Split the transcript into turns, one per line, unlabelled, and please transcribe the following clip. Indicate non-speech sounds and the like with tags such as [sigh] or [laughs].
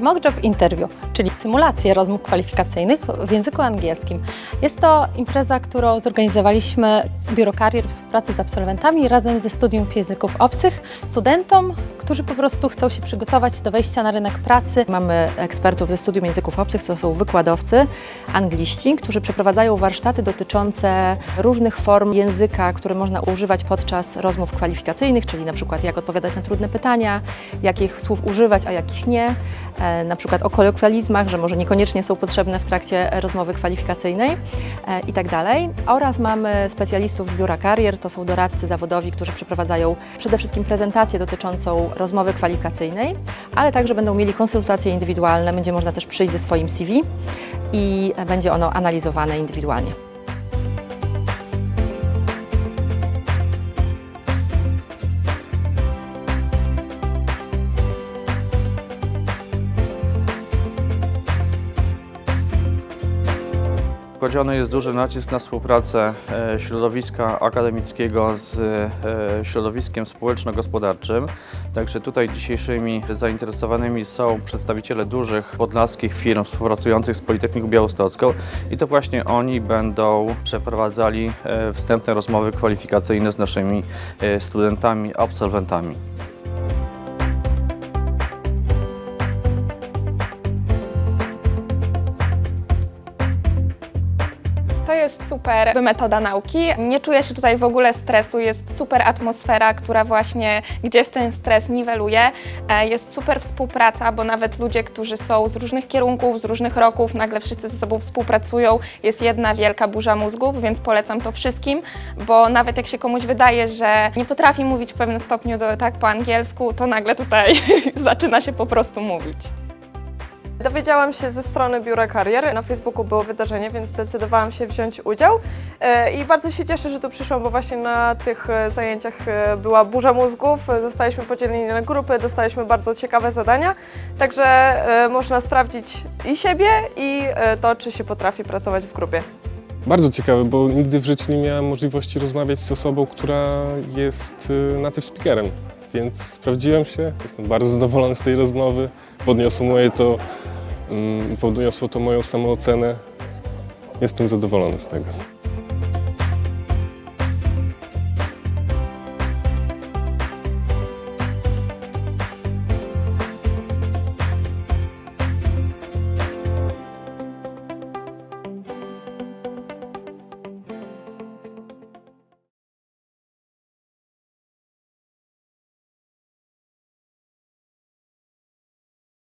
Mock Job Interview, czyli symulacje rozmów kwalifikacyjnych w języku angielskim. Jest to impreza, którą zorganizowaliśmy Biuro Karier w współpracy z absolwentami razem ze Studium Języków Obcych, studentom, którzy po prostu chcą się przygotować do wejścia na rynek pracy.
Mamy ekspertów ze studium języków obcych, to są wykładowcy, angliści, którzy przeprowadzają warsztaty dotyczące różnych form języka, które można używać podczas rozmów kwalifikacyjnych, czyli na przykład jak odpowiadać na trudne pytania, jakich słów używać, a jakich nie, e, na przykład o kolokwializmach, że może niekoniecznie są potrzebne w trakcie rozmowy kwalifikacyjnej e, i tak dalej. Oraz mamy specjalistów z biura karier, to są doradcy zawodowi, którzy przeprowadzają przede wszystkim prezentację dotyczącą rozmowy kwalifikacyjnej, ale także będą mieli konsultacje indywidualne, będzie można też przyjść ze swoim CV i będzie ono analizowane indywidualnie.
Kładziony jest duży nacisk na współpracę e, środowiska akademickiego z e, środowiskiem społeczno-gospodarczym. Także tutaj dzisiejszymi zainteresowanymi są przedstawiciele dużych podlaskich firm współpracujących z Politechniką Białostocką i to właśnie oni będą przeprowadzali e, wstępne rozmowy kwalifikacyjne z naszymi studentami, absolwentami.
To jest super metoda nauki. Nie czuję się tutaj w ogóle stresu, jest super atmosfera, która właśnie gdzieś ten stres niweluje. E, Jest super współpraca, bo nawet ludzie, którzy są z różnych kierunków, z różnych roków, nagle wszyscy ze sobą współpracują. Jest jedna wielka burza mózgów, więc polecam to wszystkim, bo nawet jak się komuś wydaje, że nie potrafi mówić w pewnym stopniu do, tak po angielsku, to nagle tutaj [laughs] zaczyna się po prostu mówić.
Dowiedziałam się ze strony Biura Karier. Na Facebooku było wydarzenie, więc zdecydowałam się wziąć udział. E, I bardzo się cieszę, że tu przyszłam, bo właśnie na tych e, zajęciach e, była burza mózgów. Zostaliśmy podzieleni na grupy, dostaliśmy bardzo ciekawe zadania. Także można sprawdzić i siebie, i to, czy się potrafi pracować w grupie.
Bardzo ciekawe, bo nigdy w życiu nie miałem możliwości rozmawiać z osobą, która jest y, native speakerem. Więc sprawdziłem się, jestem bardzo zadowolony z tej rozmowy. Podniosło, moje to, mm, podniosło to moją samoocenę. Jestem zadowolony z tego.